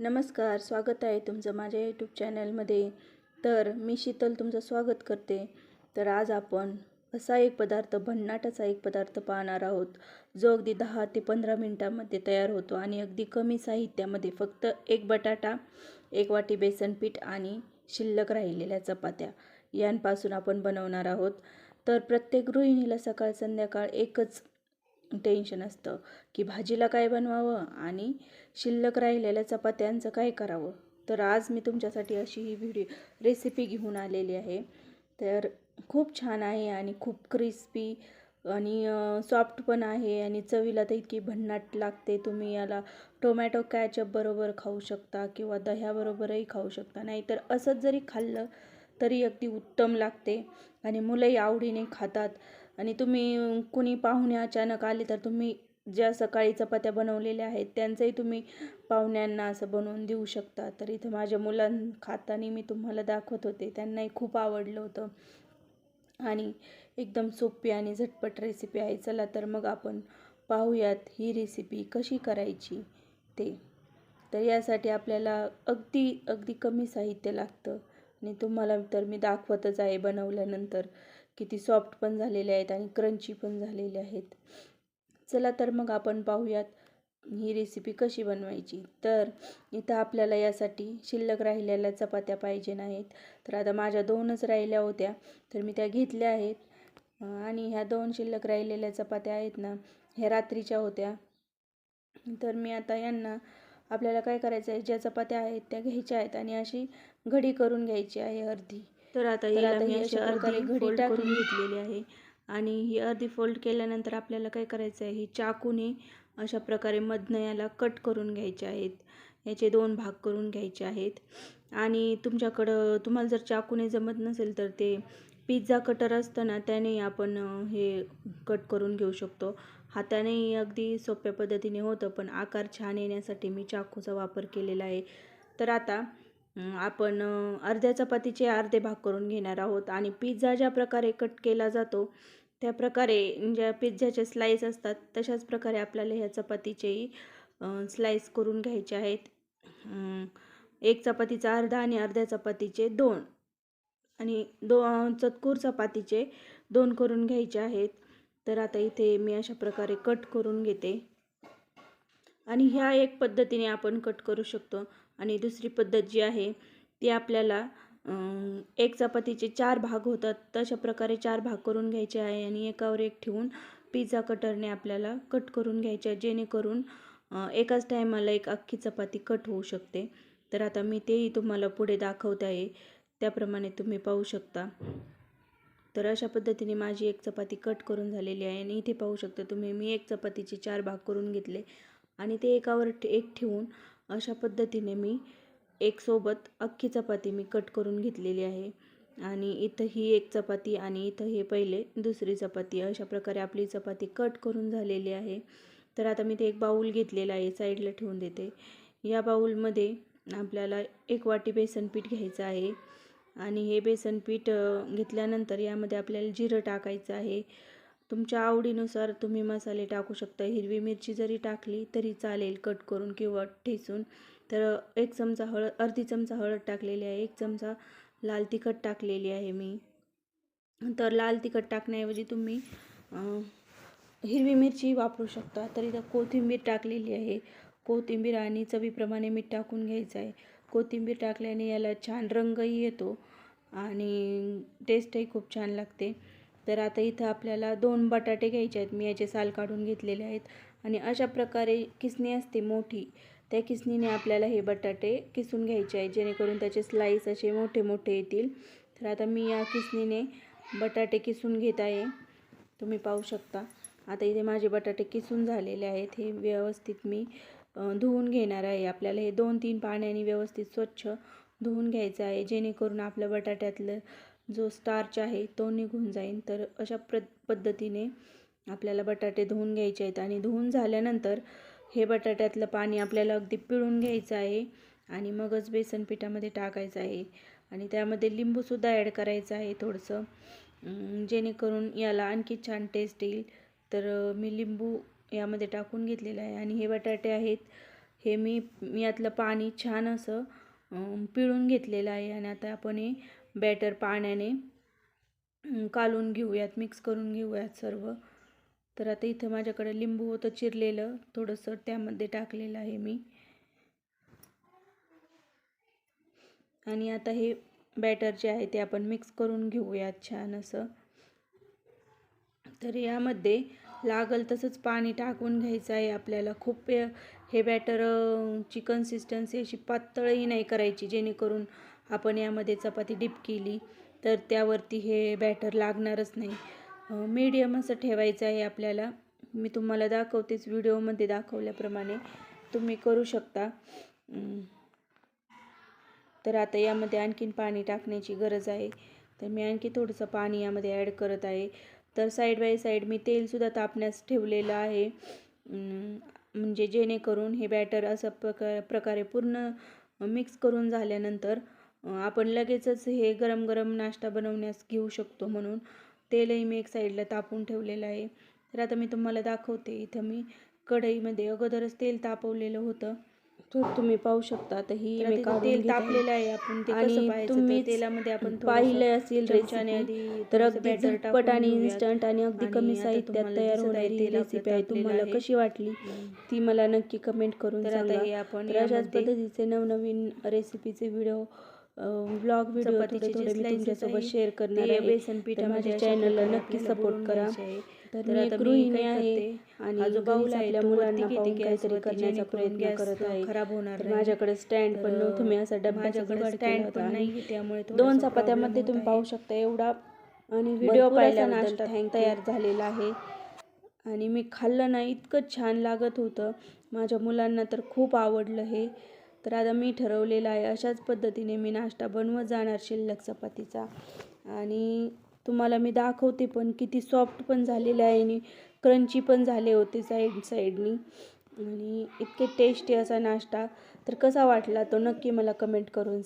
नमस्कार स्वागत आहे तुमचं माझ्या यूट्यूब चॅनलमध्ये तर मी शीतल तुमचं स्वागत करते. तर आज आपण असा एक पदार्थ भन्नाटाचा एक पदार्थ पाहणार आहोत जो अगदी दहा ते पंधरा मिनटामध्ये तयार होतो आणि अगदी कमी साहित्यामध्ये फक्त एक बटाटा एक वाटी बेसन पीठ आणि शिल्लक राहिलेल्या चपात्या यांपासून आपण बनवणार आहोत. तर प्रत्येक गृहिणीला सकाळ संध्याकाळ एकच टेन्शन असतं की भाजीला काय बनवावं आणि शिल्लक राहिलेल्या चपात्यांचं काय करावं? तर आज मी तुमच्यासाठी अशी ही व्हिडिओ रेसिपी घेऊन आलेली आहे. तर खूप छान आहे आणि खूप क्रिस्पी आणि सॉफ्ट पण आहे आणि चवीला तर इतकी भन्नाट लागते. तुम्ही याला टोमॅटो कॅचअपबरोबर खाऊ शकता किंवा दह्याबरोबरही खाऊ शकता. नाहीतर असंच जरी खाल्लं तरी अगदी उत्तम लागते आणि मुलंही आवडीने खातात. आणि तुम्ही कुणी पाहुणे अचानक आले तर तुम्ही ज्या सकाळी चपात्या बनवलेल्या आहेत त्यांचंही तुम्ही पाहुण्यांना असं बनवून देऊ शकता. तर इथं माझ्या मुलां खाताना मी तुम्हाला दाखवत होते. त्यांनाही खूप आवडलं होतं. आणि एकदम सोपी आणि झटपट रेसिपी आहे. चला तर मग आपण पाहूयात ही रेसिपी कशी करायची ते. तर यासाठी आपल्याला अगदी अगदी कमी साहित्य लागतं. आणि तुम्हाला तर मी दाखवतच आहे बनवल्यानंतर. किती सॉफ्ट पण झालेले आहेत आणि क्रंची पण झालेले आहेत. चला तर मग आपण पाहूयात ही रेसिपी कशी बनवायची. तर इथं आपल्याला यासाठी शिल्लक राहिलेल्या चपात्या पाहिजे नाहीत. तर आता माझ्या दोनच राहिल्या होत्या. तर मी त्या घेतल्या आहेत. आणि ह्या दोन शिल्लक राहिलेल्या चपात्या आहेत ना ह्या रात्रीच्या होत्या. तर मी आता यांना आपल्याला काय करायचं आहे ज्या चपात्या आहेत त्या घ्यायच्या आहेत आणि अशी घडी करून घ्यायची आहे अर्धी. तर आता हिला मी अशा प्रकारे घडी टाकून घेतलेली आहे. आणि ही अर्धी फोल्ड केल्यानंतर आपल्याला काय करायचं आहे? ही चाकूने अशा प्रकारे मधनं याला कट करून घ्यायचे आहेत. याचे दोन भाग करून घ्यायचे आहेत. आणि तुमच्याकडं तुम्हाला जर चाकूने जमत नसेल तर ते पिझ्झा कटर असतं ना त्याने आपण हे कट करून घेऊ शकतो. हातानेही अगदी सोप्या पद्धतीने होतं पण आकार छान येण्यासाठी मी चाकूचा वापर केलेला आहे. तर आता आपण अर्ध्या चपातीचे अर्धे भाग करून घेणार आहोत आणि पिझ्झा ज्या प्रकारे कट केला जातो त्या प्रकारे ज्या पिझ्झाचे स्लाईस असतात तशाच प्रकारे आपल्याला ह्या चपातीचेही स्लाईस करून घ्यायचे आहेत. एक चपातीचा अर्धा आणि अर्ध्या चपातीचे दोन आणि दो चतकूर चपातीचे दोन करून घ्यायचे आहेत. तर आता इथे मी अशा प्रकारे कट करून घेते. आणि ह्या एक पद्धतीने आपण कट करू शकतो. आणि दुसरी पद्धत जी आहे ती आपल्याला एक चपातीचे चार भाग होतात. तशा प्रकारे चार भाग करून घ्यायचे आहे आणि एकावर एक ठेवून पिझ्झा कटरने आपल्याला कट करून घ्यायचे आहे. जेणेकरून एकाच टायमाला एक अख्खी चपाती कट होऊ शकते. तर आता मी तेही तुम्हाला पुढे दाखवत आहे. त्याप्रमाणे तुम्ही पाहू शकता. तर अशा पद्धतीने माझी एक चपाती कट करून झालेली आहे. आणि इथे पाहू शकता तुम्ही मी एक चपातीचे चार भाग करून घेतले. आणि ते एकावर एक ठेवून अशा पद्धतीने मी एक सोबत अख्खी चपाती मी कट करून घेतलेली आहे. आणि इथं ही एक चपाती आणि इथं हे पहिले दुसरी चपाती अशा प्रकारे आपली चपाती कट करून झालेली आहे. तर आता मी ते एक बाऊल घेतलेला आहे साईडला ठेवून देते. या बाऊलमध्ये आपल्याला एक वाटी बेसन पीठ घ्यायचं आहे. आणि हे बेसन पीठ घेतल्यानंतर यामध्ये आपल्याला जिरं टाकायचं आहे. तुमच्या आवडीनुसार तुम्ही मसाले टाकू शकता. हिरवी मिरची जरी टाकली तरी चालेल कट करून किंवा ठेचून. तर एक चमचा हळद अर्धी चमचा हळद टाकलेली आहे. एक चमचा लाल तिखट टाकलेली आहे मी. तर लाल तिखट टाकण्याऐवजी तुम्ही हिरवी मिरची वापरू शकता. तर इथं कोथिंबीर टाकलेली आहे. कोथिंबीर आणि चवीप्रमाणे मीठ टाकून घ्यायचं आहे. कोथिंबीर टाकल्याने याला छान रंगही येतो आणि टेस्टही खूप छान लागते. तर आता इथं आपल्याला दोन बटाटे घ्यायचे आहेत. मी याचे साल काढून घेतलेले आहेत. आणि अशा प्रकारे किसणी असते मोठी त्या किसणीने आपल्याला हे बटाटे किसून घ्यायचे आहेत. जेणेकरून त्याचे स्लाईस असे मोठे मोठे येतील. तर आता मी या किसणीने बटाटे किसून घेत आहे. तुम्ही पाहू शकता. आता इथे माझे बटाटे किसून झालेले आहेत. हे व्यवस्थित मी धुवून घेणार आहे. आपल्याला हे दोन तीन पाण्याने व्यवस्थित स्वच्छ धुवून घ्यायचं आहे. जेणेकरून आपल्या बटाट्यातलं जो स्टार्च आहे तो निघून जाईल तर अशा प्र पद्धतीने आपल्याला बटाटे धुवून घ्यायचे आहेत आणि धुवून झाल्यानंतर हे बटाट्यातलं पाणी आपल्याला अगदी पिळून घ्यायचं आहे आणि मगच बेसन पिठामध्ये टाकायचं आहे. आणि त्यामध्ये लिंबूसुद्धा ॲड करायचं आहे थोडंसं. जेणेकरून याला आणखी छान टेस्ट येईल. तर मी लिंबू यामध्ये टाकून घेतलेलं आहे आणि हे बटाटे आहेत हे मी यातलं पाणी छान असं पिळून घेतलेलं आहे. आणि आता आपण हे बॅटर पाण्याने कालून घेऊयात मिक्स करून घेऊयात सर्व. तर आता इथं माझ्याकडे लिंबू होतं चिरलेलं थोडंसं त्यामध्ये टाकलेलं आहे मी. आणि आता हे बॅटर जे आहे ते आपण मिक्स करून घेऊयात छान असं. तर यामध्ये लागल तसंच पाणी टाकून घ्यायचं आहे आपल्याला. खूप हे बॅटर ची कन्सिस्टन्सी अशी पातळही नाही करायची जेणेकरून आपण यामध्ये चपाती डिप केली तर त्यावरती हे बॅटर लागणारच नाही. मीडियम असं ठेवायचं आहे आपल्याला. मी तुम्हाला दाखवतेच व्हिडिओमध्ये दाखवल्याप्रमाणे. तुम्ही करू शकता. तर आता यामध्ये आणखीन पाणी टाकण्याची गरज आहे. तर मी आणखी थोडंसं पाणी यामध्ये ॲड करत आहे. तर साईड बाय साईड मी तेलसुद्धा तापण्यास ठेवलेलं आहे. म्हणजे जेणेकरून हे बॅटर असं प्रका प्रकारे पूर्ण मिक्स करून झाल्यानंतर आपण लगेचच हे गरम गरम नाश्ता बनवण्यास घेऊ शकतो म्हणून. तेलही मी एक साईडला तापून ठेवलेलं आहे. तर आता मी तुम्हाला दाखवते. इथं मी कढईमध्ये अगोदरच तेल तापवलेलं होतं. तर तुम्ही पाहू शकता तर ही तेल. तापलेलं आहे. आपण ते आणि तुम्ही तेलामध्ये आपण पाहिलं असेल आधी तर अगदी झटपट आणि. इन्स्टंट आणि अगदी कमी साहित्यात तयार होणारी तेल आपलं रेसिपी आहे तुम्हाला. कशी वाटली ती मला नक्की कमेंट करून सांगा. हे आपण अशाच पद्धतीचे नवनवीन रेसिपीचे व्हिडिओ ब्लॉग व्हिडिओ थोडे थोडे मी तुमच्यासोबत शेअर करणार आहे. माझ्या चॅनलला नक्की सपोर्ट करा. तर मी गृहिणी आहे आणि जो बाऊल घरीच आहे आपल्या मुलांना पाहून काहीतरी करण्याचा प्रयत्न करत आहे. खराब होणार नाही. माझ्याकडे स्टँड पण नव्हतं. मी असा माझ्याकडे होता. पण नाहीये, त्यामुळे दोन चपात्यामध्ये तुम्ही पाहू. शकता एवढा आणि व्हिडिओ पाहिल्याबद्दल नाश्ता you. तयार झालेला आहे. आणि मी खाल्लं ना इतकं छान लागत होतं. माझ्या मुलांना तर खूप आवडलं हे. तर आता मी ठरवलेलं आहे अशाच पद्धतीने मी नाश्ता बनवत जाणार शिल्लक चपातीचा. आणि तुम्हाला मी दाखवते पण किती सॉफ्ट पण झालेलं आहे आणि क्रंची पण झाले होते साईड साईडनी आणि इतके टेस्टी असा नाश्ता. तर कसा वाटला तो नक्की मला कमेंट करून